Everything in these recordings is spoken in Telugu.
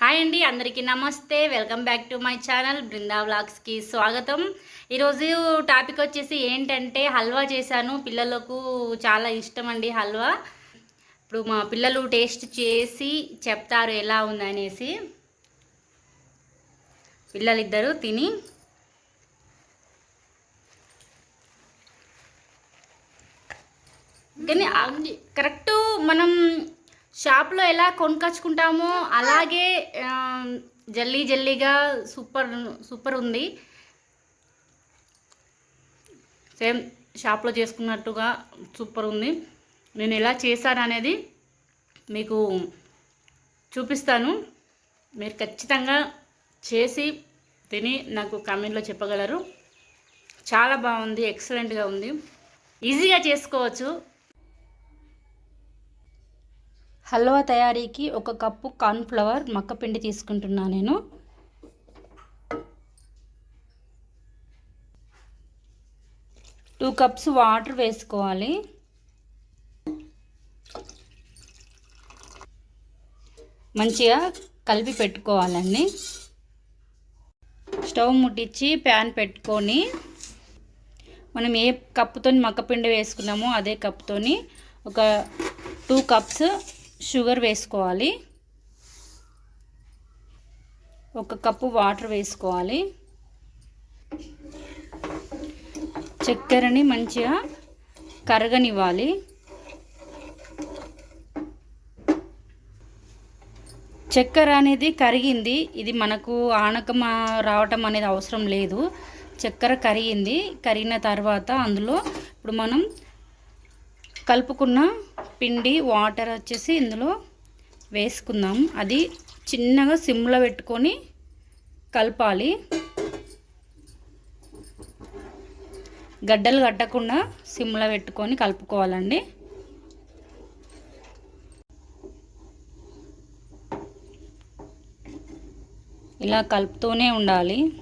హాయ్ అండి అందరికీ నమస్తే. Welcome back to my channel Brinda వ్లాగ్స్కి స్వాగతం. ఈరోజు టాపిక్ వచ్చేసి ఏంటంటే హల్వా చేశాను. పిల్లలకు చాలా ఇష్టం అండి హల్వా. ఇప్పుడు మా పిల్లలు టేస్ట్ చేసి చెప్తారు ఎలా ఉందనేసి. పిల్లలిద్దరూ తిని. కానీ కరెక్ట్ మనం షాప్లో ఎలా కొనుకొచ్చుకుంటామో అలాగే జల్లీ జల్లీగా సూపర్ సూపర్ ఉంది. సేమ్ షాప్లో చేసుకున్నట్టుగా సూపర్ ఉంది. నేను ఎలా చేశాను అనేది మీకు చూపిస్తాను. మీరు ఖచ్చితంగా చేసి తిని నాకు కామెంట్లో చెప్పగలరు. చాలా బాగుంది ఎక్సలెంట్గా ఉంది. ఈజీగా చేసుకోవచ్చు. హల్వా తయారీకి ఒక కప్పు కార్న్ఫ్లవర్ మక్కపిండి తీసుకుంటున్నా నేను. టూ కప్స్ వాటర్ వేసుకోవాలి. మంచిగా కలిపి పెట్టుకోవాలండి. స్టవ్ ముట్టించి ప్యాన్ పెట్టుకొని మనం ఏ కప్పుతో మక్కపిండి వేసుకున్నామో అదే కప్పుతోని ఒక టూ కప్స్ షుగర్ వేసుకోవాలి. ఒక కప్పు వాటర్ వేసుకోవాలి. చక్కెరని మంచిగా కరగనివ్వాలి. చక్కెర అనేది కరిగింది. ఇది మనకు ఆనకం రావటం అనేది అవసరం లేదు. చక్కెర కరిగింది. కరిగిన తర్వాత అందులో ఇప్పుడు మనం కలుపుకున్న పిండి వాటర్ వచ్చేసి ఇందులో వేసుకుందాం. అది చిన్నగా సిమ్లో పెట్టుకొని కలపాలి. గడ్డలు కట్టకుండా సిమ్లో పెట్టుకొని కలుపుకోవాలండి. ఇలా కలుపుతూనే ఉండాలి.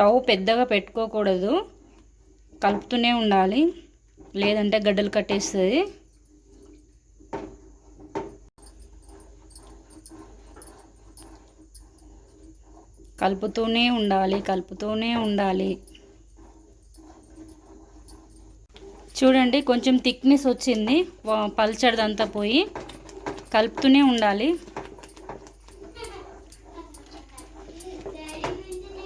స్టవ్ పెద్దగా పెట్టుకోకూడదు. కలుపుతూనే ఉండాలి. లేదంటే గడ్డలు కట్టేస్తుంది. కలుపుతూనే ఉండాలి కలుపుతూనే ఉండాలి. చూడండి కొంచెం థిక్నెస్ వచ్చింది. పల్చడిదంతా పోయి కలుపుతూనే ఉండాలి.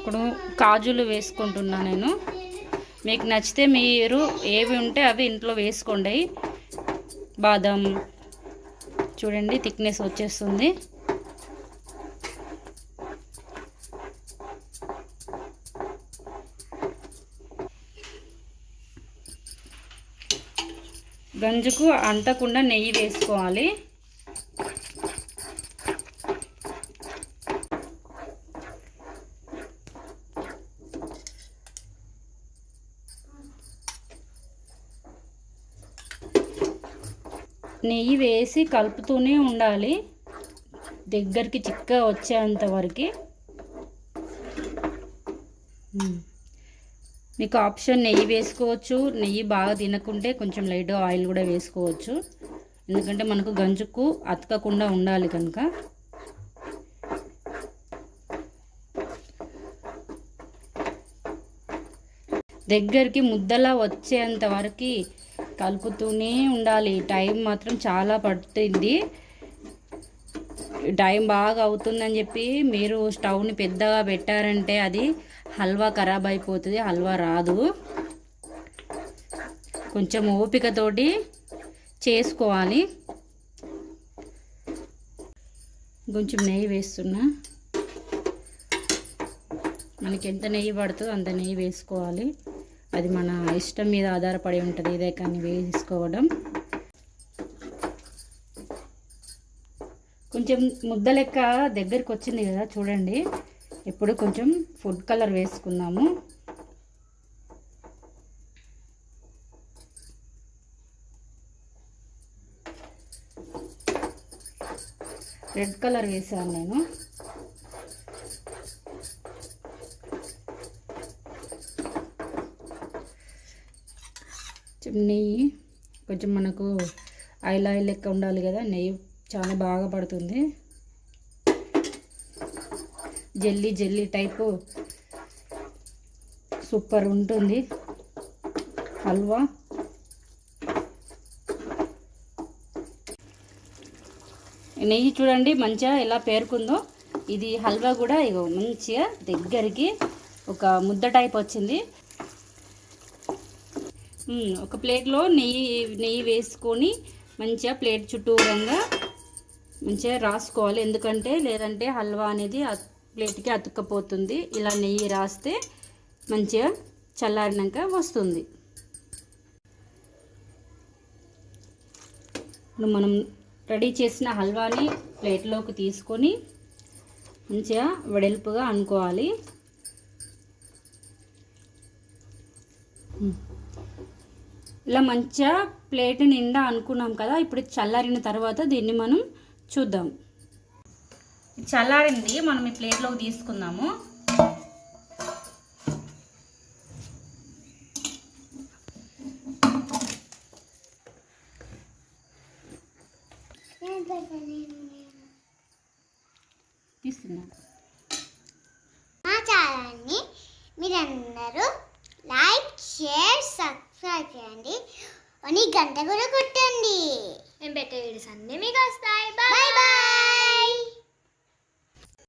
ఇప్పుడు కాజులు వేసుకుంటున్నా నేను. మీకు నచ్చితే మీరు ఏవి ఉంటే అవి ఇంట్లో వేసుకోండి. బాదం. చూడండి థిక్నెస్ వచ్చేస్తుంది. గంజుకు అంటకుండా నెయ్యి వేసుకోవాలి. నెయ్యి వేసి కలుపుతూనే ఉండాలి. దగ్గరికి చిక్కగా వచ్చేంత వరకు. మీకు ఆప్షన్ నెయ్యి వేసుకోవచ్చు. నెయ్యి బాగా తినకుంటే కొంచెం లైట్ ఆయిల్ కూడా వేసుకోవచ్చు. ఎందుకంటే మనకు గంజుకు అతకకుండా ఉండాలి కనుక. దగ్గరికి ముద్దలా వచ్చేంత వరకు కలుపుతూనే ఉండాలి. టైం మాత్రం చాలా పడుతుంది. టైం బాగా అవుతుందని చెప్పి మీరు స్టవ్ని పెద్దగా పెట్టారంటే అది హల్వా ఖరాబ్ అయిపోతుంది. హల్వా రాదు. కొంచెం ఓపికతోటి చేసుకోవాలి. కొంచెం నెయ్యి వేస్తున్నా. మనకి ఎంత నెయ్యి పడుతుందో అంత నెయ్యి వేసుకోవాలి. అది మన ఇష్టం మీద ఆధారపడి ఉంటుంది ఇదే కానీ వేసుకోవడం కొంచెం ముద్ద లెక్క దగ్గరికి వచ్చింది కదా చూడండి. ఇప్పుడు కొంచెం ఫుడ్ కలర్ వేసుకుందాము. రెడ్ కలర్ వేసాను నేను. నెయ్యి కొంచెం మనకు ఆయిల్ ఆయిల్ లెక్క ఉండాలి కదా నెయ్యి చాలా బాగా పడుతుంది. జెల్లీ జెల్లీ టైపు సూపర్ ఉంటుంది. హల్వా. నెయ్యి చూడండి మంచిగా ఎలా పేరుకుందో ఇది హల్వా కూడా ఇగో మంచిగా దగ్గరికి ఒక ముద్ద టైప్ వచ్చింది. ఒక ప్లేట్లో నెయ్యి నెయ్యి వేసుకొని మంచిగా ప్లేట్ చుట్టూరంగా మంచిగా రాసుకోవాలి. ఎందుకంటే లేదంటే హల్వా అనేది ప్లేట్కి అతుక్కపోతుంది. ఇలా నెయ్యి రాస్తే మంచిగా చల్లారినాక వస్తుంది. ఇప్పుడు మనం రెడీ చేసిన హల్వాని ప్లేట్లోకి తీసుకొని మంచిగా వెడల్పుగా అనుకోవాలి. ఇలా మంచిగా ప్లేట్ నిండా అనుకున్నాం కదా ఇప్పుడు చల్లారిన తర్వాత దీన్ని మనం చూద్దాం. చల్లారింది మనం ఈ ప్లేట్లోకి తీసుకుందాము. మా ఛానల్ని మీరందరూ లైక్ షేర్ సబ్స్క్రైబ్ చేయండి. అని గంట కూడా కొట్టండి. మేము పెట్టే వీడియోస్ అన్నీ మీకు వస్తాయి. Bye bye